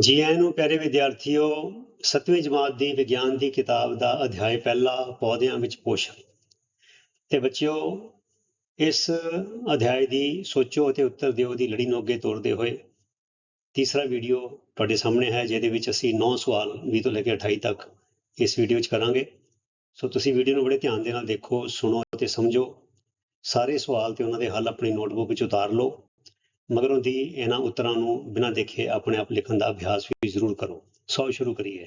ਜੀ ਆਇਆਂ ਨੂੰ ਪਿਆਰੇ ਵਿਦਿਆਰਥੀਓ 7ਵੀਂ ਜਮਾਤ ਦੀ ਵਿਗਿਆਨ ਦੀ ਕਿਤਾਬ ਦਾ ਅਧਿਆਇ ਪਹਿਲਾ ਪੌਦਿਆਂ ਵਿੱਚ ਪੋਸ਼ਣ। ਤੇ ਬੱਚਿਓ, ਇਸ ਅਧਿਆਇ ਦੀ ਸੋਚੋ ਅਤੇ ਉੱਤਰ ਦਿਓ ਦੀ ਲੜੀ ਨੂੰ ਅੱਗੇ ਤੋਰਦੇ ਹੋਏ, ਤੀਸਰਾ ਵੀਡੀਓ ਤੁਹਾਡੇ ਸਾਹਮਣੇ ਹੈ, ਜਿਹਦੇ ਵਿੱਚ ਅਸੀਂ 9 ਸਵਾਲ 20 ਤੋਂ ਲੈ ਕੇ 28 ਤੱਕ ਇਸ ਵੀਡੀਓ ਵਿੱਚ ਕਰਾਂਗੇ। ਸੋ ਤੁਸੀਂ ਵੀਡੀਓ ਨੂੰ ਬੜੇ ਧਿਆਨ ਦੇ ਨਾਲ ਦੇਖੋ, ਸੁਣੋ ਤੇ ਸਮਝੋ। ਸਾਰੇ ਸਵਾਲ ਤੇ ਉਹਨਾਂ ਦੇ ਹੱਲ ਆਪਣੀ ਨੋਟਬੁੱਕ ਵਿੱਚ ਉਤਾਰ ਲਓ। ਮਗਰੋਂ ਦੀ ਇਹਨਾਂ ਉੱਤਰਾਂ ਨੂੰ ਬਿਨਾਂ ਦੇਖੇ ਆਪਣੇ ਆਪ ਲਿਖਣ ਦਾ ਅਭਿਆਸ ਵੀ ਜ਼ਰੂਰ ਕਰੋ। ਸੌ ਸ਼ੁਰੂ ਕਰੀਏ।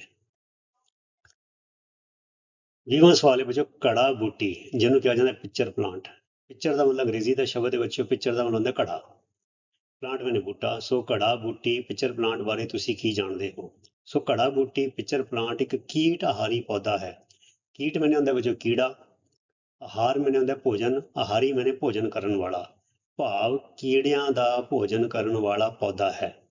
ਵੀਵਾਂ ਸਵਾਲ ਹੈ ਬੱਚੋ ਕੜਾ ਬੂਟੀ, ਜਿਹਨੂੰ ਕਿਹਾ ਜਾਂਦਾ ਪਿਕਚਰ ਪਲਾਂਟ। ਪਿਕਚਰ ਦਾ ਮਤਲਬ ਅੰਗਰੇਜ਼ੀ ਦਾ ਸ਼ਬਦ ਹੈ ਬੱਚਿਓ ਪਿਕਚਰ ਦਾ ਮਤਲਬ ਹੁੰਦਾ ਕੜਾ। ਪਲਾਂਟ ਮੈਨੇ ਬੂਟਾ। ਸੋ ਕੜਾ ਬੂਟੀ ਪਿਕਚਰ ਪਲਾਂਟ ਬਾਰੇ ਤੁਸੀਂ ਕੀ ਜਾਣਦੇ ਹੋ? ਸੋ ਕੜਾ ਬੂਟੀ ਪਿਕਚਰ ਪਲਾਂਟ ਇੱਕ ਕੀਟ ਆਹਾਰੀ ਪੌਦਾ ਹੈ। ਕੀਟ ਮੈਨੇ ਹੁੰਦਾ ਬੱਚੋ ਕੀੜਾ। ਆਹਾਰ ਮੈਨੇ ਹੁੰਦਾ ਭੋਜਨ। ਆਹਾਰੀ ਮੈਨੇ ਭੋਜਨ ਕਰਨ ਵਾਲਾ। ਭਾਵ ਕੀੜਿਆਂ ਦਾ ਭੋਜਨ ਕਰਨ ਵਾਲਾ ਪੌਦਾ ਹੈ।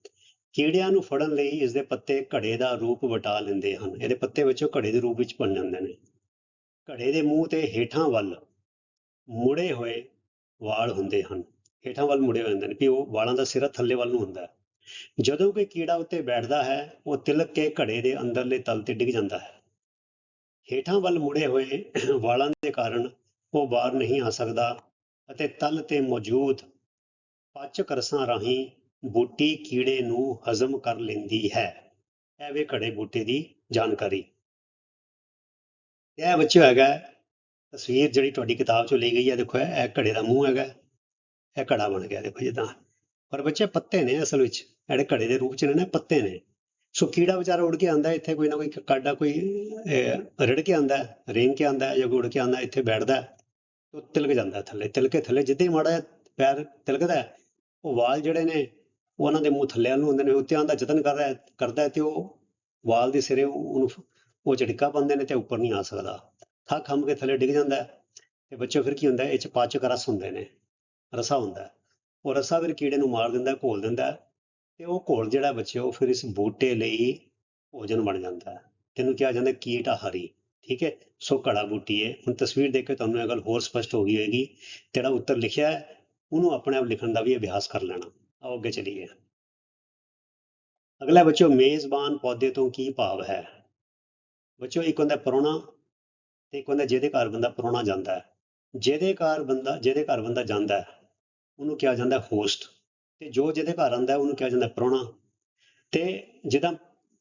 ਕੀੜਿਆਂ ਨੂੰ ਫੜਨ ਲਈ ਇਸ ਦੇ ਪੱਤੇ ਘੜੇ ਦਾ ਰੂਪ ਵਟਾ ਲੈਂਦੇ ਹਨ। ਇਹਦੇ ਪੱਤੇ ਵਿੱਚੋਂ ਘੜੇ ਦੇ ਰੂਪ ਵਿੱਚ ਬਣ ਜਾਂਦੇ ਨੇ। ਘੜੇ ਦੇ ਮੂੰਹ ਤੇ ਹੇਠਾਂ ਵੱਲ ਮੁੜੇ ਹੋਏ ਵਾਲ ਹੁੰਦੇ ਹਨ। ਹੇਠਾਂ ਵੱਲ ਮੁੜੇ ਹੋਏ ਹੁੰਦੇ ਨੇ ਕਿ ਉਹ ਵਾਲਾਂ ਦਾ ਸਿਰਾ ਥੱਲੇ ਵੱਲ ਨੂੰ ਹੁੰਦਾ ਹੈ। ਜਦੋਂ ਕੋਈ ਕੀੜਾ ਉੱਤੇ ਬੈਠਦਾ ਹੈ, ਉਹ ਤਿਲਕ ਕੇ ਘੜੇ ਦੇ ਅੰਦਰਲੇ ਤਲ ਤੇ ਡਿੱਗ ਜਾਂਦਾ ਹੈ। ਹੇਠਾਂ ਵੱਲ ਮੁੜੇ ਹੋਏ ਵਾਲਾਂ ਦੇ ਕਾਰਨ ਉਹ ਬਾਹਰ ਨਹੀਂ ਆ ਸਕਦਾ। ਅਤੇ ਤਲ ਤੇ ਮੌਜੂਦ ਪਾਚਕ ਰਸਾਂ ਰਾਹੀਂ ਬੂਟੀ ਕੀੜੇ ਨੂੰ ਹਜ਼ਮ ਕਰ ਲੈਂਦੀ ਹੈ। ਇਹ ਵੇ ਘੜੇ ਬੂਟੇ ਦੀ ਜਾਣਕਾਰੀ। ਇਹ ਬੱਚਿਓ ਹੈਗਾ ਤਸਵੀਰ ਜਿਹੜੀ ਤੁਹਾਡੀ ਕਿਤਾਬ ਚੋਂ ਲਈ ਗਈ ਹੈ, ਦੇਖੋ ਇਹ ਘੜੇ ਦਾ ਮੂੰਹ ਹੈਗਾ ਇਹ ਘੜਾ ਬਣ ਗਿਆ, ਦੇਖੋ ਜਿੱਦਾਂ। ਪਰ ਬੱਚੇ ਪੱਤੇ ਨੇ ਅਸਲ ਵਿੱਚ, ਜਿਹੜੇ ਘੜੇ ਦੇ ਰੂਪ ਚ ਨੇ ਨਾ ਪੱਤੇ ਨੇ। ਸੋ ਕੀੜਾ ਵਿਚਾਰਾ ਉੜ ਕੇ ਆਂਦਾ, ਇੱਥੇ ਕੋਈ ਨਾ ਕੋਈ ਕਾਡਾ ਕੋਈ ਰੜ ਕੇ ਆਂਦਾ, ਰੇਂਗ ਕੇ ਆਂਦਾ ਜਾਂ ਉੜ ਕੇ ਆਂਦਾ, ਇੱਥੇ ਬੈਠਦਾ। ਉਹ ਤਿਲਕ ਜਾਂਦਾ ਥੱਲੇ, ਤਿਲਕੇ ਥੱਲੇ, ਜਿੱਦੇ ਮਾੜਾ ਪੈਰ ਤਿਲਕਦਾ ਉਹ ਵਾਲ ਜਿਹੜੇ ਨੇ ਉਹਨਾਂ ਦੇ ਮੂੰਹ ਥੱਲੇ ਨੂੰ ਹੁੰਦੇ ਨੇ ਉੱਤੇ ਆਉਣ ਦਾ ਯਤਨ ਕਰ ਰਿਹਾ ਕਰਦਾ ਤੇ ਉਹ ਵਾਲ ਦੇ ਸਿਰੇ ਉਹਨੂੰ ਉਹ ਝਟਕਾ ਪਾਉਂਦੇ ਨੇ ਤੇ ਉੱਪਰ ਨਹੀਂ ਆ ਸਕਦਾ। ਥੱਕ ਖੰਮ ਕੇ ਥੱਲੇ ਡਿੱਗ ਜਾਂਦਾ ਤੇ ਬੱਚੇ ਫਿਰ ਕੀ ਹੁੰਦਾ ਇਹ ਚ ਪਾਚਕ ਰਸ ਹੁੰਦੇ ਨੇ, ਰਸਾ ਹੁੰਦਾ ਉਹ ਰਸਾ ਫਿਰ ਕੀੜੇ ਨੂੰ ਮਾਰ ਦਿੰਦਾ ਘੋਲ ਦਿੰਦਾ ਤੇ ਉਹ ਘੋਲ ਜਿਹੜਾ ਬੱਚੇ, ਉਹ ਫਿਰ ਇਸ ਬੂਟੇ ਲਈ ਭੋਜਨ ਬਣ ਜਾਂਦਾ ਹੈ। ਤੈਨੂੰ ਕਿਹਾ ਜਾਂਦਾ ਕੀਟ ਆਹਾਰੀ। ਠੀਕ ਹੈ, ਸੋ ਘੜਾ ਬੂਟੀ ਹੈ। ਹੁਣ ਤਸਵੀਰ ਦੇਖ ਕੇ ਤੁਹਾਨੂੰ ਇਹ ਗੱਲ ਹੋਰ ਸਪਸ਼ਟ ਹੋ ਗਈ ਹੋਏਗੀ, ਜਿਹੜਾ ਉੱਤਰ ਲਿਖਿਆ ਹੈ, ਉਹਨੂੰ ਆਪਣੇ ਆਪ ਲਿਖਣ ਦਾ ਵੀ ਅਭਿਆਸ ਕਰ ਲੈਣਾ। ਆਓ ਅੱਗੇ ਚਲੀਏ। ਅਗਲਾ ਬੱਚੋ, ਮੇਜ਼ਬਾਨ ਪੌਦੇ ਤੋਂ ਕੀ ਭਾਵ ਹੈ? ਬੱਚੋ, ਇੱਕ ਹੁੰਦਾ ਪਰੋਣਾ ਤੇ ਇੱਕ ਹੁੰਦਾ ਜਿਹਦੇ ਘਰ ਬੰਦਾ ਪਰੋਣਾ ਜਾਂਦਾ ਹੈ। ਜਿਹਦੇ ਘਰ ਬੰਦਾ, ਜਿਹਦੇ ਘਰ ਬੰਦਾ ਜਾਂਦਾ ਹੈ, ਉਹਨੂੰ ਕਿਹਾ ਜਾਂਦਾ ਹੋਸਟ। ਤੇ ਜੋ ਜਿਹਦੇ ਘਰ ਆਂਦਾ ਉਹਨੂੰ ਕਿਹਾ ਜਾਂਦਾ ਪਰੋਣਾ। ਤੇ ਜਿਹਦਾ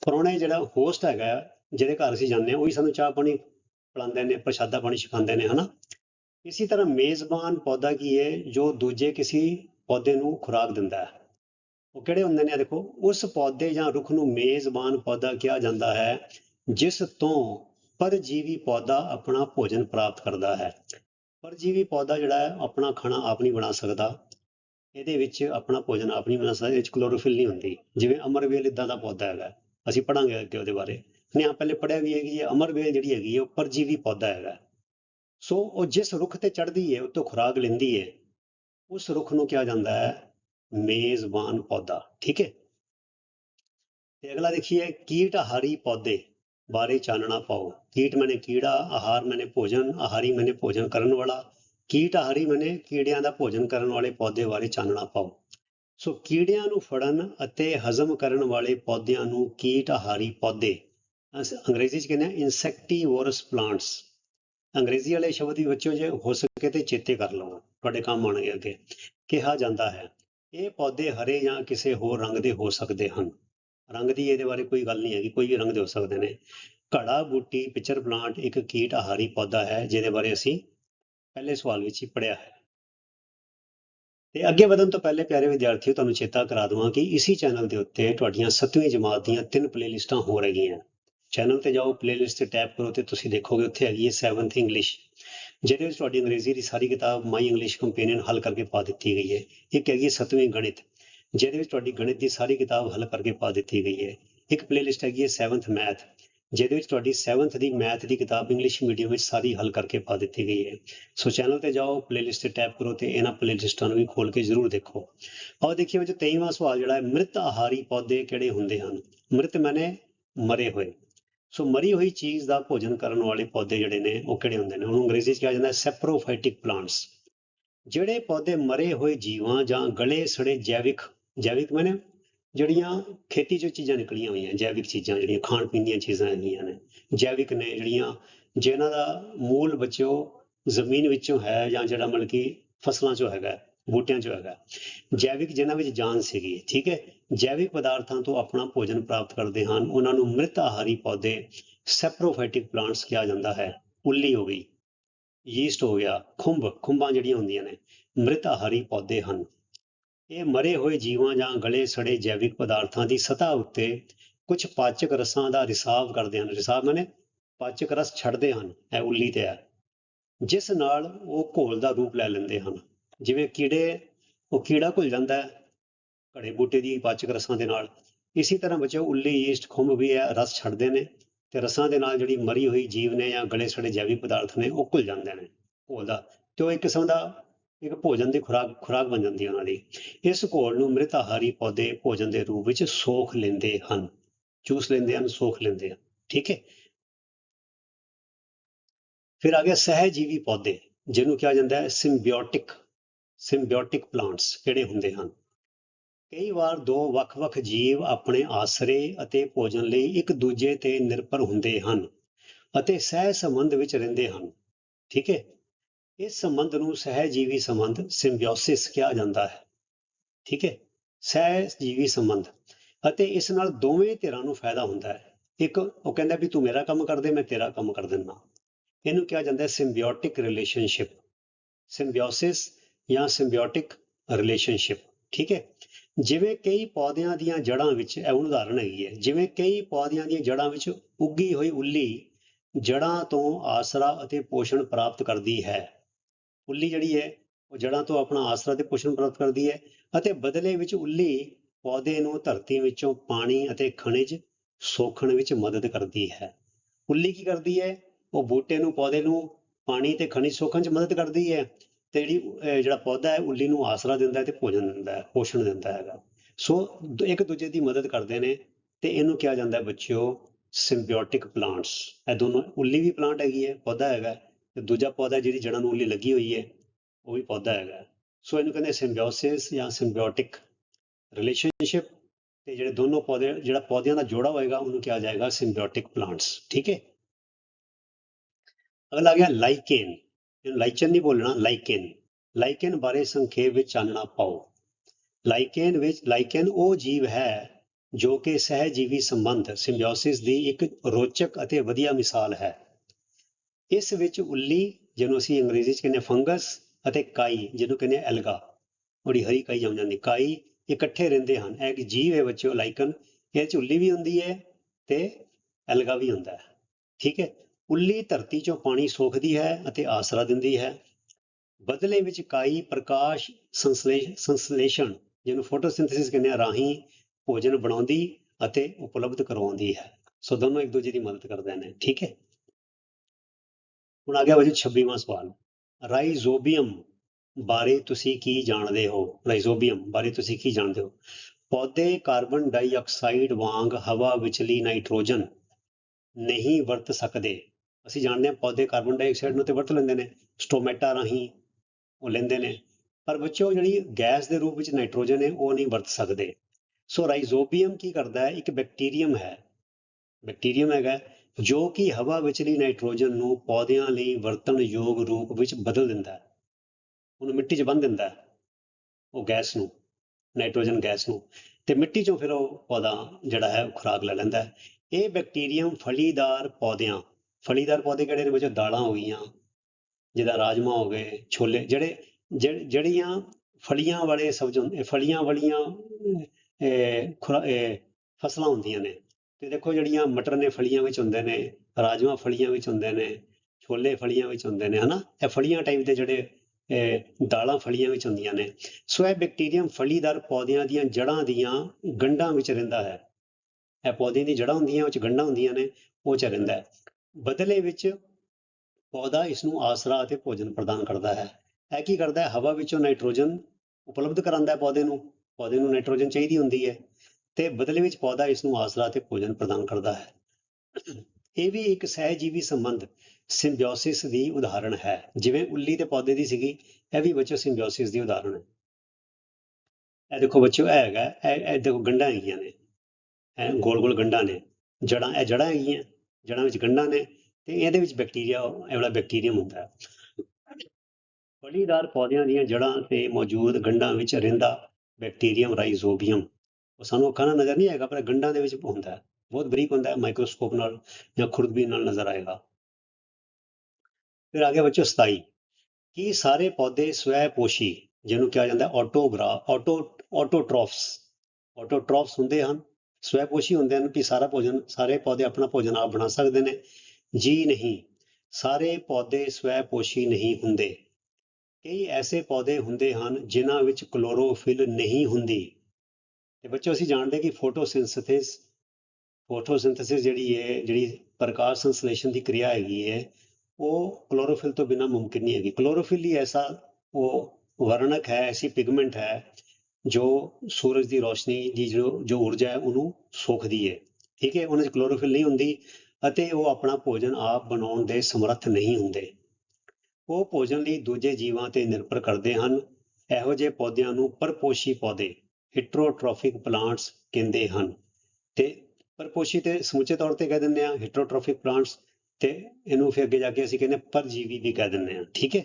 ਪਰੋਣੇ ਜਿਹੜਾ ਹੋਸਟ ਹੈਗਾ ਜਿਹਦੇ ਘਰ ਅਸੀਂ ਜਾਂਦੇ ਹਾਂ, ਉਹੀ ਸਾਨੂੰ ਚਾਹ ਪਾਣੀ ਪਿਲਾਉਂਦੇ ਨੇ, ਪ੍ਰਸ਼ਾਦਾ ਪਾਣੀ ਛਕਾਉਂਦੇ ਨੇ, ਹਨਾ? ਇਸੇ ਤਰ੍ਹਾਂ ਮੇਜ਼ਬਾਨ ਪੌਦਾ ਕੀ ਹੈ, ਜੋ ਦੂਜੇ ਕਿਸੇ ਪੌਦੇ ਨੂੰ ਖੁਰਾਕ ਦਿੰਦਾ ਹੈ। ਉਹ ਕਿਹੜੇ ਹੁੰਦੇ ਨੇ ਦੇਖੋ, ਉਸ ਪੌਦੇ ਜਾਂ ਰੁੱਖ ਨੂੰ ਮੇਜ਼ਬਾਨ ਪੌਦਾ ਕਿਹਾ ਜਾਂਦਾ ਹੈ, ਜਿਸ ਤੋਂ ਪਰਜੀਵੀ ਪੌਦਾ ਆਪਣਾ ਭੋਜਨ ਪ੍ਰਾਪਤ ਕਰਦਾ ਹੈ। ਪਰਜੀਵੀ ਪੌਦਾ ਜਿਹੜਾ ਹੈ, ਆਪਣਾ ਖਾਣਾ ਆਪ ਨਹੀਂ ਬਣਾ ਸਕਦਾ। ਇਹਦੇ ਵਿੱਚ ਆਪਣਾ ਭੋਜਨ ਆਪ ਨਹੀਂ ਬਣਾ ਸਕਦਾ ਇਹ ਵਿੱਚ ਕਲੋਰੋਫਿਲ ਨਹੀਂ ਹੁੰਦੀ। ਜਿਵੇਂ ਅਮਰਵੇਲ ਇਦਾਂ ਦਾ ਪੌਦਾ ਹੈਗਾ, ਅਸੀਂ ਪੜਾਂਗੇ ਅੱਗੇ ਉਹਦੇ ਬਾਰੇ। ਨੇ ਆ ਪਹਿਲੇ ਪੜਿਆ ਵੀ ਹੈ ਕਿ ਇਹ ਅਮਰਵੇਲ ਜਿਹੜੀ ਹੈਗੀ ਹੈ, ਉਹ ਪਰਜੀਵੀ ਪੌਦਾ ਹੈਗਾ। ਸੋ ਉਹ ਜਿਸ ਰੁੱਖ ਤੇ ਚੜਦੀ ਹੈ ਉਹ ਖੁਰਾਕ ਲੈਂਦੀ ਹੈ, ਉਸ ਰੁੱਖ ਨੂੰ ਕਿਹਾ ਜਾਂਦਾ ਹੈ ਮੇਜ਼ਬਾਨ ਪੌਦਾ, ਠੀਕ ਹੈ? ਤੇ ਅਗਲਾ ਦੇਖੀਏ ਕੀਟ ਆਹਾਰੀ ਪੌਦੇ ਬਾਰੇ ਚਾਨਣਾ ਪਾਓ। ਕੀਟ ਮਨੇ ਕੀੜਾ, ਆਹਾਰ ਮਨੇ ਭੋਜਨ, ਆਹਾਰੀ ਮਨੇ ਭੋਜਨ ਕਰਨ ਵਾਲਾ ਕੀਟ ਆਹਾਰੀ ਮਨੇ ਕੀੜਿਆਂ ਦਾ ਭੋਜਨ ਕਰਨ ਵਾਲੇ ਪੌਦੇ ਬਾਰੇ ਚਾਨਣਾ ਪਾਓ। ਸੋ ਕੀੜਿਆਂ ਨੂੰ ਫੜਨ ਅਤੇ ਹਜ਼ਮ ਕਰਨ ਵਾਲੇ ਪੌਦਿਆਂ ਨੂੰ ਕੀਟ ਆਹਾਰੀ ਪੌਦੇ ਅੰਗਰੇਜ਼ੀ ਚ ਕਹਿੰਦੇ ਆ ਇਨਸੈਕਟੀਵੋਰਸ ਪਲਾਂਟਸ ਅੰਗਰੇਜ਼ੀ ਵਾਲੇ ਸ਼ਬਦ ਵੀ ਬੱਚਿਓ ਜੇ ਹੋ ਸਕੇ ਤੇ ਚੇਤੇ ਕਰ ਲਓ, ਤੁਹਾਡੇ ਕੰਮ ਆਉਣਗੇ ਅੱਗੇ। ਕਿਹਾ ਜਾਂਦਾ ਹੈ, ਇਹ ਪੌਦੇ ਹਰੇ ਜਾਂ ਕਿਸੇ ਹੋਰ ਰੰਗ ਦੇ ਹੋ ਸਕਦੇ ਹਨ। ਰੰਗ ਦੀ ਇਹਦੇ ਬਾਰੇ ਕੋਈ ਗੱਲ ਨਹੀਂ ਹੈਗੀ, ਕੋਈ ਵੀ ਰੰਗ ਦੇ ਹੋ ਸਕਦੇ ਨੇ। ਘੜਾ, ਬੂਟੀ, ਪਿਚਰ, ਪਲਾਂਟ, ਇੱਕ ਕੀਟ, ਆਹਾਰੀ ਪੌਦਾ ਹੈ, ਜਿਹਦੇ ਬਾਰੇ ਅਸੀਂ ਪਹਿਲੇ ਸਵਾਲ ਵਿੱਚ ਹੀ ਪੜਿਆ ਹੈ। ਤੇ ਅੱਗੇ ਵਧਣ ਤੋਂ ਪਹਿਲੇ ਪਿਆਰੇ ਵਿਦਿਆਰਥੀਓ, ਤੁਹਾਨੂੰ ਚੇਤਾ ਕਰਾ ਦਵਾਂ ਕਿ ਇਸੇ ਚੈਨਲ ਦੇ ਉੱਤੇ ਤੁਹਾਡੀਆਂ 7ਵੀਂ ਜਮਾਤ ਦੀਆਂ ਤਿੰਨ ਪਲੇਲਿਸਟਾਂ ਹੋ ਰਹੀਆਂ। ਚੈਨਲ ਤੇ ਜਾਓ ਪਲੇਲਿਸਟ ਤੇ ਟੈਪ ਕਰੋ ਤੇ ਤੁਸੀਂ ਦੇਖੋਗੇ ਉੱਥੇ ਹੈਗੀ ਹੈ 7th ਇੰਗਲਿਸ਼ ਜਿਹਦੇ ਵਿੱਚ ਤੁਹਾਡੀ ਅੰਗਰੇਜ਼ੀ ਦੀ ਸਾਰੀ ਕਿਤਾਬ ਮਾਈ ਇੰਗਲਿਸ਼ ਕੰਪੈਨੀਅਨ ਹੱਲ ਕਰਕੇ ਪਾ ਦਿੱਤੀ ਗਈ ਹੈ। ਇੱਕ ਹੈਗੀ 7ਵੀਂ ਗਣਿਤ, ਜਿਹਦੇ ਵਿੱਚ ਤੁਹਾਡੀ ਗਣਿਤ ਦੀ ਸਾਰੀ ਕਿਤਾਬ ਹੱਲ ਕਰਕੇ ਪਾ ਦਿੱਤੀ ਗਈ ਹੈ। ਇੱਕ ਪਲੇਲਿਸਟ ਹੈਗੀ ਹੈ 7th ਮੈਥ ਜਿਹਦੇ ਵਿੱਚ ਤੁਹਾਡੀ 7th ਦੀ ਮੈਥ ਦੀ ਕਿਤਾਬ ਇੰਗਲਿਸ਼ ਮੀਡੀਅਮ ਵਿੱਚ ਸਾਰੀ ਹੱਲ ਕਰਕੇ ਪਾ ਦਿੱਤੀ ਗਈ ਹੈ। ਸੋ ਚੈਨਲ ਤੇ ਜਾਓ ਪਲੇਲਿਸਟ ਤੇ ਟੈਪ ਕਰੋ ਤੇ ਇਹਨਾਂ ਪਲੇਲਿਸਟਾਂ ਨੂੰ ਵੀ ਖੋਲ ਕੇ ਜ਼ਰੂਰ ਦੇਖੋ। ਆਓ ਦੇਖੀਏ ਵਿੱਚ 23ਵਾਂ ਸਵਾਲ ਜਿਹੜਾ ਹੈ, ਮ੍ਰਿਤ ਆਹਾਰੀ ਪੌਦੇ ਕਿਹੜੇ ਹੁੰਦੇ ਹਨ? ਮ੍ਰਿਤ ਮੈਨੇ ਮਰੇ ਹੋਏ। ਸੋ ਮਰੀ ਹੋਈ ਚੀਜ਼ ਦਾ ਭੋਜਨ ਕਰਨ ਵਾਲੇ ਪੌਦੇ ਜਿਹੜੇ ਨੇ, ਉਹ ਕਿਹੜੇ ਹੁੰਦੇ ਨੇ? ਉਹਨੂੰ ਅੰਗਰੇਜ਼ੀ ਚ ਕਿਹਾ ਜਾਂਦਾ ਹੈ ਸੈਪਰੋਫਾਈਟਿਕ ਪਲਾਂਟਸ ਜਿਹੜੇ ਪੌਦੇ ਮਰੇ ਹੋਏ ਜੀਵਾਂ ਜਾਂ ਗਲੇ ਸੜੇ ਜੈਵਿਕ ਜੈਵਿਕ ਮਾਨੇ ਜਿਹੜੀਆਂ ਖੇਤੀ ਚੋਂ ਚੀਜ਼ਾਂ ਨਿਕਲੀਆਂ ਹੋਈਆਂ, ਜੈਵਿਕ ਚੀਜ਼ਾਂ ਜਿਹੜੀਆਂ ਖਾਣ ਪੀਣ ਦੀਆਂ ਚੀਜ਼ਾਂ ਹੈਗੀਆਂ ਨੇ, ਜੈਵਿਕ ਨੇ ਜਿਹੜੀਆਂ ਜਿਨ੍ਹਾਂ ਦਾ ਮੂਲ ਬਚਿਓ ਜ਼ਮੀਨ ਵਿੱਚੋਂ ਹੈ ਜਾਂ ਜਿਹੜਾ ਮਤਲਬ ਕਿ ਫਸਲਾਂ ਚੋਂ ਹੈਗਾ, ਬੂਟਿਆਂ ਚੋਂ ਹੈਗਾ, ਜੈਵਿਕ ਜਿਨ੍ਹਾਂ ਵਿੱਚ ਜਾਨ ਸੀਗੀ, ਠੀਕ ਹੈ? ਜੈਵਿਕ ਪਦਾਰਥਾਂ ਤੋਂ ਆਪਣਾ ਭੋਜਨ ਪ੍ਰਾਪਤ ਕਰਦੇ ਹਨ, ਉਹਨਾਂ ਨੂੰ ਮ੍ਰਿਤ ਆਹਾਰੀ ਪੌਦੇ ਸੈਪਰੋਫਾਈਟਿਕ ਪਲਾਂਟਸ ਕਿਹਾ ਜਾਂਦਾ ਹੈ, ਉੱਲੀ ਹੋ ਗਈ। ਯੀਸਟ ਹੋ ਗਿਆ, ਖੁੰਭ, ਖੁੰਭਾਂ ਜਿਹੜੀਆਂ ਹੁੰਦੀਆਂ ਨੇ, ਮ੍ਰਿਤ ਆਹਾਰੀ ਪੌਦੇ ਹਨ। ਇਹ ਮਰੇ ਹੋਏ ਜੀਵਾਂ ਜਾਂ ਗਲੇ ਸੜੇ ਜੈਵਿਕ ਪਦਾਰਥਾਂ ਦੀ ਸਤਹ ਉੱਤੇ ਕੁਝ ਪਾਚਕ ਰਸਾਂ ਦਾ ਰਿਸਾਵ ਕਰਦੇ ਹਨ। ਰਿਸਾਵ ਮਾਨੇ ਪਾਚਕ ਰਸ ਛੱਡਦੇ ਹਨ, ਇਹ ਉੱਲੀ ਤੇ ਹੈ। ਜਿਸ ਨਾਲ ਉਹ ਘੋਲ ਦਾ ਰੂਪ ਲੈ ਲੈਂਦੇ ਹਨ। ਜਿਵੇਂ ਕੀੜੇ, ਉਹ ਕੀੜਾ ਘੁਲ ਜਾਂਦਾ ਹੈ ਘੜੇ ਬੂਟੇ ਦੀ ਪਾਚਕ ਰਸਾਂ ਦੇ ਨਾਲ। ਇਸੇ ਤਰ੍ਹਾਂ ਬੱਚੋ ਉੱਲੀ ਈਸਟ ਖੁੰਭ ਵੀ ਹੈ ਰਸ ਛੱਡਦੇ ਨੇ ਤੇ ਰਸਾਂ ਦੇ ਨਾਲ ਜਿਹੜੀ ਮਰੀ ਹੋਈ ਜੀਵ ਨੇ ਜਾਂ ਗਲੇ ਸੜੇ ਜੈਵਿਕ ਪਦਾਰਥ ਨੇ, ਉਹ ਘੁਲ ਜਾਂਦੇ ਨੇ ਘੋਲ ਦਾ। ਤੇ ਉਹ ਇੱਕ ਕਿਸਮ ਦਾ ਇੱਕ ਭੋਜਨ ਦੀ ਖੁਰਾਕ ਖੁਰਾਕ ਬਣ ਜਾਂਦੀ ਹੈ ਉਹਨਾਂ ਦੀ। ਇਸ ਘੋਲ ਨੂੰ ਮ੍ਰਿਤ ਆਹਾਰੀ ਪੌਦੇ ਭੋਜਨ ਦੇ ਰੂਪ ਵਿੱਚ ਸੋਖ ਲੈਂਦੇ ਹਨ। ਚੂਸ ਲੈਂਦੇ ਹਨ, ਸੋਖ ਲੈਂਦੇ ਹਨ। ਠੀਕ ਹੈ? ਫਿਰ ਆ ਗਿਆ ਸਹਿਜੀਵੀ ਪੌਦੇ, ਜਿਹਨੂੰ ਕਿਹਾ ਜਾਂਦਾ ਹੈ ਸਿੰਬਿਓਟਿਕ ਸਿੰਬਿਓਟਿਕ ਪਲਾਂਟਸ ਕਿਹੜੇ ਹੁੰਦੇ ਹਨ? ਕਈ ਵਾਰ ਦੋ ਵੱਖ-ਵੱਖ ਜੀਵ ਆਪਣੇ ਆਸਰੇ ਅਤੇ ਭੋਜਨ ਲਈ ਇੱਕ ਦੂਜੇ ਤੇ ਨਿਰਭਰ ਹੁੰਦੇ ਹਨ ਅਤੇ ਸਹਿ ਸੰਬੰਧ ਵਿੱਚ ਰਹਿੰਦੇ ਹਨ। ਠੀਕ ਹੈ? ਇਸ ਸੰਬੰਧ ਨੂੰ ਸਹਿਜੀਵੀ ਸੰਬੰਧ ਸਿੰਬਿਓਸਿਸ ਕਿਹਾ ਜਾਂਦਾ ਹੈ। ਠੀਕ ਹੈ? ਸਹਿਜੀਵੀ ਸੰਬੰਧ ਅਤੇ ਇਸ ਨਾਲ ਦੋਵੇਂ ਧਿਰਾਂ ਨੂੰ ਫਾਇਦਾ ਹੁੰਦਾ ਹੈ। ਇੱਕ ਉਹ ਕਹਿੰਦਾ ਵੀ ਤੂੰ ਮੇਰਾ ਕੰਮ ਕਰ ਦੇ, ਮੈਂ ਤੇਰਾ ਕੰਮ ਕਰ ਦਿੰਦਾ। ਇਹਨੂੰ ਕਿਹਾ ਜਾਂਦਾ ਹੈ ਸਿੰਬਿਓਟਿਕ ਰਿਲੇਸ਼ਨਸ਼ਿਪ ਸਿੰਬਿਓਸਿਸ ਜਾਂ ਸਿੰਬਿਓਟਿਕ ਰਿਲੇਸ਼ਨਸ਼ਿਪ ਠੀਕ ਹੈ? ਜਿਵੇਂ ਕਈ ਪੌਦਿਆਂ ਦੀਆਂ ਜੜ੍ਹਾਂ ਵਿੱਚ, ਇਹ ਉਦਾਹਰਣ ਹੈਗੀ ਹੈ, ਜਿਵੇਂ ਕਈ ਪੌਦਿਆਂ ਦੀਆਂ ਜੜ੍ਹਾਂ ਵਿੱਚ ਉੱਗੀ ਹੋਈ ਉੱਲੀ ਜੜ੍ਹਾਂ ਤੋਂ ਆਸਰਾ ਅਤੇ ਪੋਸ਼ਣ ਪ੍ਰਾਪਤ ਕਰਦੀ ਹੈ। ਉੱਲੀ ਜਿਹੜੀ ਹੈ, ਉਹ ਜੜ੍ਹਾਂ ਤੋਂ ਆਪਣਾ ਆਸਰਾ ਤੇ ਪੋਸ਼ਣ ਪ੍ਰਾਪਤ ਕਰਦੀ ਹੈ ਅਤੇ ਬਦਲੇ ਵਿੱਚ ਉੱਲੀ ਪੌਦੇ ਨੂੰ ਧਰਤੀ ਵਿੱਚੋਂ ਪਾਣੀ ਅਤੇ ਖਣਿਜ ਸੋਖਣ ਵਿੱਚ ਮਦਦ ਕਰਦੀ ਹੈ। ਉੱਲੀ ਕੀ ਕਰਦੀ ਹੈ? ਉਹ ਬੂਟੇ ਨੂੰ, ਪੌਦੇ ਨੂੰ ਪਾਣੀ ਤੇ ਖਣਿਜ ਸੋਖਣ 'ਚ ਮਦਦ ਕਰਦੀ ਹੈ। ਤੇ ਜਿਹੜੀ ਜਿਹੜਾ ਪੌਦਾ ਹੈ ਉੱਲੀ ਨੂੰ ਆਸਰਾ ਦਿੰਦਾ ਹੈ ਤੇ ਭੋਜਨ ਦਿੰਦਾ ਹੈ ਪੋਸ਼ਣ ਦਿੰਦਾ ਹੈਗਾ। ਸੋ ਦ- ਇੱਕ ਦੂਜੇ ਦੀ ਮਦਦ ਕਰਦੇ ਨੇ ਤੇ ਇਹਨੂੰ ਕਿਹਾ ਜਾਂਦਾ ਹੈ ਬੱਚਿਓ ਸਿੰਬਿਓਟਿਕ ਪਲਾਂਟਸ ਇਹ ਦੋਨੋਂ ਉੱਲੀ ਵੀ ਪਲਾਂਟ ਹੈਗੀ ਹੈ ਪੌਦਾ ਹੈਗਾ ਹੈ, ਤੇ ਦੂਜਾ ਪੌਦਾ ਜਿਹੜੀ ਜੜ੍ਹਾਂ ਨੂੰ ਉੱਲੀ ਲੱਗੀ ਹੋਈ ਹੈ ਉਹ ਵੀ ਪੌਦਾ ਹੈਗਾ ਸੋ ਇਹਨੂੰ ਕਹਿੰਦੇ ਸਿੰਬਿਓਸਿਸ ਜਾਂ ਸਿੰਬਿਓਟਿਕ ਰਿਲੇਸ਼ਨਸ਼ਿਪ ਤੇ ਜਿਹੜੇ ਦੋਨੋਂ ਪੌਦੇ ਜਿਹੜਾ ਪੌਦਿਆਂ ਦਾ ਜੋੜਾ ਹੋਏਗਾ ਉਹਨੂੰ ਕਿਹਾ ਜਾਏਗਾ ਸਿੰਬਿਓਟਿਕ ਪਲਾਂਟਸ ਠੀਕ ਹੈ? ਅਗਲਾ ਆ ਗਿਆ ਲਾਈਕੇਨ ਲਾਈਚਨ ਨਹੀਂ ਬੋਲਣਾ, ਲਾਈਕੇਨ। ਲਾਈਕੇਨ ਬਾਰੇ ਸੰਖੇਪ ਵਿੱਚ ਚਾਨਣਾ ਪਾਓ। ਲਾਈਕੇਨ ਵਿੱਚ, ਲਾਈਕੇਨ ਉਹ ਜੀਵ ਹੈ ਜੋ ਕਿ ਸਹਿਜੀਵੀ ਸੰਬੰਧ ਸਿੰਬਿਓਸਿਸ ਦੀ ਇੱਕ ਰੋਚਕ ਅਤੇ ਵਧੀਆ ਮਿਸਾਲ ਹੈ। ਇਸ ਵਿੱਚ ਉੱਲੀ, ਜਿਹਨੂੰ ਅਸੀਂ ਅੰਗਰੇਜ਼ੀ ਚ ਕਹਿੰਦੇ ਫੰਗਸ, ਅਤੇ ਕਾਈ, ਜਿਹਨੂੰ ਕਹਿੰਦੇ ਐਲਗਾ। ਬੜੀ ਹਰੀ ਕਾਈ ਜੰਮ ਜਾਂਦੀ। ਕਾਈ ਇਕੱਠੇ ਰਹਿੰਦੇ ਹਨ। ਇਹ ਇੱਕ ਜੀਵ ਹੈ ਬੱਚਿਓ, ਲਾਈਕਨ। ਇਹ ਚ ਉੱਲੀ ਵੀ ਹੁੰਦੀ ਹੈ ਤੇ ਐਲਗਾ ਵੀ ਹੁੰਦਾ ਹੈ। ਠੀਕ ਹੈ? ਉੱਲੀ ਧਰਤੀ ਚੋਂ ਪਾਣੀ ਸੋਖਦੀ ਹੈ ਅਤੇ ਆਸਰਾ ਦਿੰਦੀ ਹੈ। ਬਦਲੇ ਵਿੱਚ ਕਾਈ, ਪ੍ਰਕਾਸ਼, ਸੰਸਲੇ- ਸੰਸਲੇਸ਼ਣ, ਜਿਹਨੂੰ ਫੋਟੋਸਿੰਥੇਸਿਸ ਕਹਿੰਦੇ ਆ, ਰਾਹੀਂ ਭੋਜਨ ਬਣਾਉਂਦੀ ਅਤੇ ਉਪਲਬਧ ਕਰਵਾਉਂਦੀ ਹੈ। ਸੋ ਦੋਨੋਂ ਇੱਕ ਦੂਜੇ ਦੀ ਮਦਦ ਕਰਦੇ ਨੇ, ਠੀਕ ਹੈ? ਹੁਣ ਆ ਗਿਆ ਵਜੇ 26ਵਾਂ ਸਵਾਲ। ਰਾਈਜ਼ੋਬੀਅਮ ਬਾਰੇ ਤੁਸੀਂ ਕੀ ਜਾਣਦੇ ਹੋ? ਰਾਈਜ਼ੋਬੀਅਮ ਬਾਰੇ ਤੁਸੀਂ ਕੀ ਜਾਣਦੇ ਹੋ? ਪੌਦੇ ਕਾਰਬਨ ਡਾਈਆਕਸਾਈਡ ਵਾਂਗ ਹਵਾ ਵਿਚਲੀ ਨਾਈਟ੍ਰੋਜਨ ਨਹੀਂ ਵਰਤ ਸਕਦੇ। ਅਸੀਂ ਜਾਣਦੇ ਹਾਂ ਪੌਦੇ ਕਾਰਬਨ ਡਾਈਆਕਸਾਈਡ ਨੂੰ ਤੇ ਵਰਤ ਲੈਂਦੇ ਨੇ ਸਟੋਮੈਟਾ ਰਾਹੀਂ ਉਹ ਲੈਂਦੇ ਨੇ, ਪਰ ਬੱਚਿਓ ਜਿਹੜੀ ਗੈਸ ਦੇ ਰੂਪ ਵਿੱਚ ਨਾਈਟ੍ਰੋਜਨ ਹੈ, ਉਹ ਨਹੀਂ ਵਰਤ ਸਕਦੇ। ਸੋ ਰਾਈਜ਼ੋਬੀਅਮ ਕੀ ਕਰਦਾ ਹੈ? ਇੱਕ ਬੈਕਟੀਰੀਅਮ ਹੈ। ਬੈਕਟੀਰੀਅਮ ਹੈਗਾ ਜੋ ਕਿ ਹਵਾ ਵਿਚਲੀ ਨਾਈਟ੍ਰੋਜਨ ਨੂੰ ਪੌਦਿਆਂ ਲਈ ਵਰਤਣ ਯੋਗ ਰੂਪ ਵਿੱਚ ਬਦਲ ਦਿੰਦਾ ਹੈ। ਉਹਨੂੰ ਮਿੱਟੀ 'ਚ ਬੰਨ ਦਿੰਦਾ ਹੈ, ਉਹ ਗੈਸ ਨੂੰ, ਨਾਈਟ੍ਰੋਜਨ ਗੈਸ ਨੂੰ, ਤੇ ਮਿੱਟੀ 'ਚੋਂ ਫਿਰ ਉਹ ਪੌਦਾ ਜਿਹੜਾ ਹੈ ਉਹ ਖੁਰਾਕ ਲੈ ਲੈਂਦਾ ਹੈ। ਇਹ ਬੈਕਟੀਰੀਅਮ ਫਲੀਦਾਰ ਪੌਦਿਆਂ ਫਲੀਦਾਰ ਪੌਦੇ ਕਿਹੜੇ? ਨੇ ਬੱਚੋ ਦਾਲਾਂ ਹੋ ਗਈਆਂ, ਜਿਹਦਾ ਰਾਜਮਾ ਹੋ ਗਏ, ਛੋਲੇ, ਜਿਹੜੇ ਜਿਹੜੀਆਂ ਫਲੀਆਂ ਵਾਲੇ ਸਬਜ਼ ਹੁੰਦੇ, ਫਲੀਆਂ ਵਾਲੀਆਂ ਖੁਰਾ- ਫਸਲਾਂ ਹੁੰਦੀਆਂ ਨੇ। ਤੇ ਦੇਖੋ ਜਿਹੜੀਆਂ ਮਟਰ ਨੇ ਫਲੀਆਂ ਵਿੱਚ ਹੁੰਦੇ ਨੇ ਰਾਜਮਾ ਫਲੀਆਂ ਵਿੱਚ ਹੁੰਦੇ ਨੇ, ਛੋਲੇ ਫਲੀਆਂ ਵਿੱਚ ਹੁੰਦੇ ਨੇ, ਹਨਾ? ਇਹ ਫਲੀਆਂ ਟਾਈਪ ਦੇ ਜਿਹੜੇ ਦਾਲਾਂ ਫਲੀਆਂ ਵਿੱਚ ਹੁੰਦੀਆਂ ਨੇ। ਸੋ ਇਹ ਬੈਕਟੀਰੀਅਮ ਫਲੀਦਾਰ ਪੌਦਿਆਂ ਦੀਆਂ ਜੜ੍ਹਾਂ ਦੀਆਂ ਗੰਢਾਂ ਵਿੱਚ ਰਹਿੰਦਾ ਹੈ। ਇਹ ਪੌਦੇ ਦੀ ਜੜ੍ਹਾਂ ਹੁੰਦੀਆਂ, ਉਹ ਚ ਗੰਢਾਂ ਹੁੰਦੀਆਂ ਨੇ, ਉਹ ਚ ਰਹਿੰਦਾ ਬਦਲੇ ਵਿੱਚ ਪੌਦਾ ਇਸ ਨੂੰ ਆਸਰਾ ਅਤੇ ਭੋਜਨ ਪ੍ਰਦਾਨ ਕਰਦਾ ਹੈ। ਇਹ ਕੀ ਕਰਦਾ ਹੈ? ਹਵਾ ਵਿੱਚੋਂ ਨਾਈਟ੍ਰੋਜਨ ਉਪਲਬਧ ਕਰਾਉਂਦਾ ਹੈ ਪੌਦੇ ਨੂੰ। ਪੌਦੇ ਨੂੰ ਨਾਈਟ੍ਰੋਜਨ ਚਾਹੀਦੀ ਹੁੰਦੀ ਹੈ ਤੇ ਬਦਲੇ ਵਿੱਚ ਪੌਦਾ ਇਸ ਨੂੰ ਆਸਰਾ ਅਤੇ ਭੋਜਨ ਪ੍ਰਦਾਨ ਕਰਦਾ ਹੈ। ਇਹ ਵੀ ਇੱਕ ਸਹਿਜੀਵੀ ਸੰਬੰਧ ਸਿੰਬਿਓਸਿਸ ਦੀ ਉਦਾਹਰਣ ਹੈ। ਜਿਵੇਂ ਉੱਲੀ ਤੇ ਪੌਦੇ ਦੀ ਸੀਗੀ, ਇਹ ਵੀ ਬੱਚੋ ਸਿੰਬਿਓਸਿਸ ਦੀ ਉਦਾਹਰਣ ਹੈ। ਇਹ ਦੇਖੋ ਬੱਚਿਓ ਇਹ ਹੈਗਾ, ਇਹ ਇਹ ਦੇਖੋ ਗੰਢਾਂ ਹੈਗੀਆਂ ਨੇ। ਇਹ ਗੋਲ ਗੋਲ ਗੰਢਾਂ ਨੇ। ਜੜਾਂ, ਇਹ ਜੜਾਂ ਹੈਗੀਆਂ। ਜੜਾਂ ਵਿੱਚ ਗੰਢਾਂ ਨੇ ਤੇ ਇਹਦੇ ਵਿੱਚ ਬੈਕਟੀਰੀਆ ਇਹ ਵਾਲਾ ਬੈਕਟੀਰੀਅਮ ਹੁੰਦਾ ਹੈ। ਫਲੀਦਾਰ ਪੌਦਿਆਂ ਦੀਆਂ ਜੜਾਂ ਤੇ ਮੌਜੂਦ ਗੰਢਾਂ ਵਿੱਚ ਰਹਿੰਦਾ ਬੈਕਟੀਰੀਅਮ ਰਾਈਜ਼ੋਬੀਅਮ ਉਹ ਸਾਨੂੰ ਅੱਖਾਂ ਨਾਲ ਨਜ਼ਰ ਨਹੀਂ ਆਏਗਾ, ਪਰ ਗੰਢਾਂ ਦੇ ਵਿੱਚ ਹੁੰਦਾ ਹੈ। ਬਹੁਤ ਬਰੀਕ ਹੁੰਦਾ ਹੈ ਮਾਈਕਰੋਸਕੋਪ ਨਾਲ ਜਾਂ ਖੁਰਦਬੀਨ ਨਾਲ ਨਜ਼ਰ ਆਏਗਾ। ਫਿਰ ਆਗੇ ਬੱਚੋ 27 ਕੀ ਸਾਰੇ ਪੌਦੇ ਸਵੈ ਪੋਸ਼ੀ ਜਿਹਨੂੰ ਕਿਹਾ ਜਾਂਦਾ ਆਟੋਗਰਾ, ਆਟੋ, ਆਟੋਟ੍ਰੋਫਸ ਆਟੋਟ੍ਰੋਫਸ ਹੁੰਦੇ ਹਨ। ਸਵੈਪੋਸ਼ੀ ਹੁੰਦੇ ਹਨ ਕਿ ਸਾਰਾ ਭੋਜਨ, ਸਾਰੇ ਪੌਦੇ ਆਪਣਾ ਭੋਜਨ ਆਪ ਬਣਾ ਸਕਦੇ ਨੇ। ਜੀ ਨਹੀਂ, ਸਾਰੇ ਪੌਦੇ ਸਵੈਪੋਸ਼ੀ ਨਹੀਂ ਹੁੰਦੇ। ਕਈ ਐਸੇ ਪੌਦੇ ਹੁੰਦੇ ਹਨ ਜਿਨ੍ਹਾਂ ਵਿੱਚ ਕਲੋਰੋਫਿਲ ਨਹੀਂ ਹੁੰਦੀ। ਤੇ ਬੱਚੋ, ਅਸੀਂ ਜਾਣਦੇ ਕਿ ਫੋਟੋਸਿੰਥੇਸਿਸ ਫੋਟੋਸਿੰਥੇਸਿਸ ਜਿਹੜੀ ਹੈ ਜਿਹੜੀ ਪ੍ਰਕਾਸ਼ ਸੰਸਲੇਸ਼ਨ ਦੀ ਕਿਰਿਆ ਹੈਗੀ ਹੈ, ਉਹ ਕਲੋਰੋਫਿਲ ਤੋਂ ਬਿਨਾ ਮੁਮਕਿਨ ਨਹੀਂ ਹੈਗੀ। ਕਲੋਰੋਫਿਲ ਹੀ ਐਸਾ ਉਹ ਵਰਣਕ ਹੈ, ਐਸੀ ਪਿਗਮੈਂਟ ਹੈ ਜੋ ਸੂਰਜ ਦੀ ਰੋਸ਼ਨੀ ਦੀ ਜੋ ਜੋ ਊਰਜਾ ਹੈ, ਉਹਨੂੰ ਸੋਖਦੀ ਹੈ। ਠੀਕ ਹੈ? ਉਹਨਾਂ 'ਚ ਕਲੋਰੋਫਿਲ ਨਹੀਂ ਹੁੰਦੀ ਅਤੇ ਉਹ ਆਪਣਾ ਭੋਜਨ ਆਪ ਬਣਾਉਣ ਦੇ ਸਮਰੱਥ ਨਹੀਂ ਹੁੰਦੇ। ਉਹ ਭੋਜਨ ਲਈ ਦੂਜੇ ਜੀਵਾਂ ਤੇ ਨਿਰਭਰ ਕਰਦੇ ਹਨ। ਇਹੋ ਜਿਹੇ ਪੌਦਿਆਂ ਨੂੰ ਪਰਪੋਸ਼ੀ ਪੌਦੇ ਹਿਟਰੋਟ੍ਰੋਫਿਕ ਪਲਾਂਟਸ ਕਹਿੰਦੇ ਹਨ। ਤੇ ਪਰਪੋਸ਼ੀ ਤੇ ਸਮੁੱਚੇ ਤੌਰ ਤੇ ਕਹਿ ਦਿੰਦੇ ਆ ਹਿਟਰੋਟ੍ਰੋਫਿਕ ਪਲਾਂਟਸ ਤੇ ਇਹਨੂੰ ਫਿਰ ਅੱਗੇ ਜਾ ਕੇ ਅਸੀਂ ਕਹਿੰਦੇ ਹਾਂ, ਪਰਜੀਵੀ ਵੀ ਕਹਿ ਦਿੰਦੇ ਆ ਠੀਕ ਹੈ?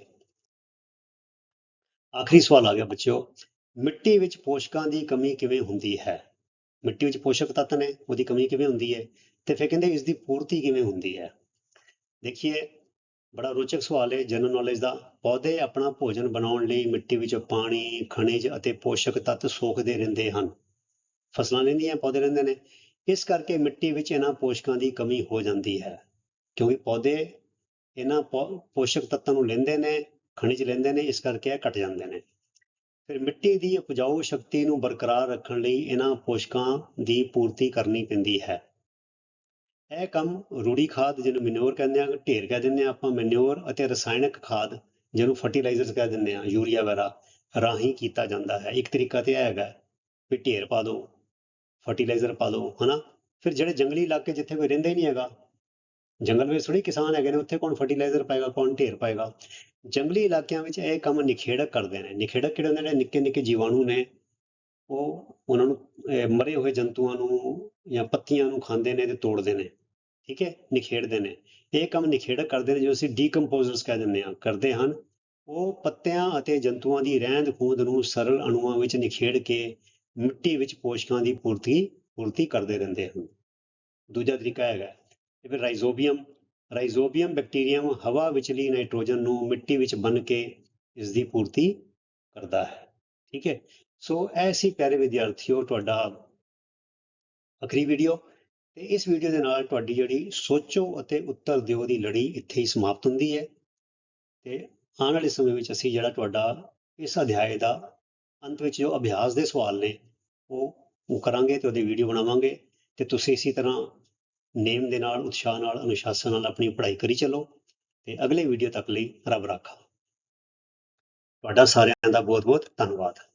ਆਖਰੀ ਸਵਾਲ ਆ ਗਿਆ ਬੱਚਿਓ। ਮਿੱਟੀ ਵਿੱਚ ਪੋਸ਼ਕਾਂ ਦੀ ਕਮੀ ਕਿਵੇਂ ਹੁੰਦੀ ਹੈ? ਮਿੱਟੀ ਵਿੱਚ ਪੋਸ਼ਕ ਤੱਤ ਨੇ, ਉਹਦੀ ਕਮੀ ਕਿਵੇਂ ਹੁੰਦੀ ਹੈ? ਤੇ ਫਿਰ ਕਹਿੰਦੇ ਇਸ ਦੀ ਪੂਰਤੀ ਕਿਵੇਂ ਹੁੰਦੀ ਹੈ? ਦੇਖੀਏ, ਬੜਾ ਰੋਚਕ ਸਵਾਲ ਹੈ ਜਨਰਲ ਨੌਲੇਜ ਦਾ। ਪੌਦੇ ਆਪਣਾ ਭੋਜਨ ਬਣਾਉਣ ਲਈ ਮਿੱਟੀ ਵਿੱਚ ਪਾਣੀ, ਖਣਿਜ ਅਤੇ ਪੋਸ਼ਕ ਤੱਤ ਸੋਖਦੇ ਰਹਿੰਦੇ ਹਨ। ਫਸਲਾਂ ਲੈਂਦੀਆਂ ਪੌਦੇ ਰਹਿੰਦੇ ਨੇ। ਇਸ ਕਰਕੇ ਮਿੱਟੀ ਵਿੱਚ ਇਹਨਾਂ ਪੋਸ਼ਕਾਂ ਦੀ ਕਮੀ ਹੋ ਜਾਂਦੀ ਹੈ। ਕਿਉਂਕਿ ਪੌਦੇ ਇਹਨਾਂ ਪੋ- ਪੋਸ਼ਕ ਤੱਤਾਂ ਨੂੰ ਲੈਂਦੇ ਨੇ, ਖਣਿਜ ਲੈਂਦੇ ਨੇ, ਇਸ ਕਰਕੇ ਇਹ ਘਟ ਜਾਂਦੇ ਨੇ। ਫਿਰ ਮਿੱਟੀ ਦੀ ਉਪਜਾਊ ਸ਼ਕਤੀ ਨੂੰ ਬਰਕਰਾਰ ਰੱਖਣ ਲਈ ਇਹਨਾਂ ਪੋਸ਼ਕਾਂ ਦੀ ਪੂਰਤੀ ਕਰਨੀ ਪੈਂਦੀ ਹੈ। ਇਹ ਕੰਮ ਰੂੜੀ ਖਾਦ ਜਿਹਨੂੰ ਮੈਨਿਓਰ ਕਹਿੰਦੇ ਆ ਢੇਰ ਕਹਿ ਦਿੰਦੇ ਆ ਆਪਾਂ, ਮੈਨਿਓਰ ਅਤੇ ਰਸਾਇਣਕ ਖਾਦ ਜਿਹਨੂੰ ਫਰਟੀਲਾਈਜ਼ਰਸ ਕਹਿ ਦਿੰਦੇ ਆ ਯੂਰੀਆ ਵਗੈਰਾ ਰਾਹੀਂ ਕੀਤਾ ਜਾਂਦਾ ਹੈ। ਇੱਕ ਤਰੀਕਾ ਤੇ ਇਹ ਹੈਗਾ ਵੀ ਢੇਰ ਪਾ ਦਿਓ ਫਰਟੀਲਾਈਜ਼ਰ ਪਾ ਦਿਓ ਹਨਾ? ਫਿਰ ਜਿਹੜੇ ਜੰਗਲੀ ਇਲਾਕੇ ਜਿੱਥੇ ਕੋਈ ਰਹਿੰਦਾ ਹੀ ਨਹੀਂ ਹੈਗਾ, ਜੰਗਲ ਵਿੱਚ ਥੋੜੀ ਕਿਸਾਨ ਹੈਗੇ ਨੇ, ਉੱਥੇ ਕੌਣ ਫਰਟੀਲਾਈਜ਼ਰ ਪਾਏਗਾ, ਕੌਣ ਢੇਰ ਪਾਏਗਾ? ਜੰਗਲੀ ਇਲਾਕਿਆਂ ਵਿੱਚ ਇਹ ਕੰਮ ਨਿਖੇੜਕ ਕਰਦੇ ਨੇ। ਨਿਖੇੜਕ ਕਿਹੜੇ ਹੁੰਦੇ ਨੇ? ਨਿੱਕੇ ਨਿੱਕੇ ਜੀਵਾਣੂ ਨੇ। ਉਹ ਉਹਨਾਂ ਨੂੰ ਮਰੇ ਹੋਏ ਜੰਤੂਆਂ ਨੂੰ ਜਾਂ ਪੱਤੀਆਂ ਨੂੰ ਖਾਂਦੇ ਨੇ ਤੇ ਤੋੜਦੇ ਨੇ। ਠੀਕ ਹੈ? ਨਿਖੇੜਦੇ ਨੇ। ਇਹ ਕੰਮ ਨਿਖੇੜਕ ਕਰਦੇ ਨੇ, ਜੋ ਅਸੀਂ ਡੀਕੰਪੋਜ਼ਰਸ ਕਹਿ ਦਿੰਦੇ ਆ ਕਰਦੇ ਹਨ, ਉਹ ਪੱਤਿਆਂ ਅਤੇ ਜੰਤੂਆਂ ਦੀ ਰਹਿੰਦ ਖੂੰਹਦ ਨੂੰ ਸਰਲ ਅਣੂਆਂ ਵਿੱਚ ਨਿਖੇੜ ਕੇ ਮਿੱਟੀ ਵਿੱਚ ਪੋਸ਼ਕਾਂ ਦੀ ਪੂਰਤੀ ਪੂਰਤੀ ਕਰਦੇ ਰਹਿੰਦੇ ਹਨ। ਦੂਜਾ ਤਰੀਕਾ ਹੈਗਾ। ਤੇ ਫਿਰ ਰਾਈਜ਼ੋਬੀਅਮ ਰਾਈਜ਼ੋਬੀਅਮ ਬੈਕਟੀਰੀਅਮ ਹਵਾ ਵਿਚਲੀ ਨਾਈਟ੍ਰੋਜਨ ਨੂੰ ਮਿੱਟੀ ਵਿੱਚ ਬੰਨ ਕੇ ਇਸ ਦੀ ਪੂਰਤੀ ਕਰਦਾ ਹੈ। ਠੀਕ ਹੈ? ਸੋ ਇਹ ਸੀ ਪਿਆਰੇ ਵਿਦਿਆਰਥੀਓ ਤੁਹਾਡਾ ਅਖਰੀ ਵੀਡੀਓ ਤੇ ਇਸ ਵੀਡੀਓ ਦੇ ਨਾਲ ਤੁਹਾਡੀ ਜਿਹੜੀ ਸੋਚੋ ਅਤੇ ਉੱਤਰ ਦਿਓ ਦੀ ਲੜੀ ਇੱਥੇ ਹੀ ਸਮਾਪਤ ਹੁੰਦੀ ਹੈ। ਤੇ ਆਉਣ ਵਾਲੇ ਸਮੇਂ ਵਿੱਚ ਅਸੀਂ ਜਿਹੜਾ ਤੁਹਾਡਾ ਇਸ ਅਧਿਆਏ ਦਾ ਅੰਤ ਵਿੱਚ ਜੋ ਅਭਿਆਸ ਦੇ ਸਵਾਲ ਨੇ ਉਹ ਉਹ ਕਰਾਂਗੇ ਤੇ ਉਹਦੀ ਵੀਡੀਓ ਬਣਾਵਾਂਗੇ ਤੇ ਤੁਸੀਂ ਇਸੇ ਤਰ੍ਹਾਂ ਨੇਮ ਦੇ ਨਾਲ, ਉਤਸ਼ਾਹ ਨਾਲ, ਅਨੁਸ਼ਾਸਨ ਨਾਲ ਆਪਣੀ ਪੜ੍ਹਾਈ ਕਰੀ ਚੱਲੋ ਤੇ ਅਗਲੇ ਵੀਡੀਓ ਤੱਕ ਲਈ ਰੱਬ ਰਾਖਾ। ਤੁਹਾਡਾ ਸਾਰਿਆਂ ਦਾ ਬਹੁਤ ਬਹੁਤ ਧੰਨਵਾਦ।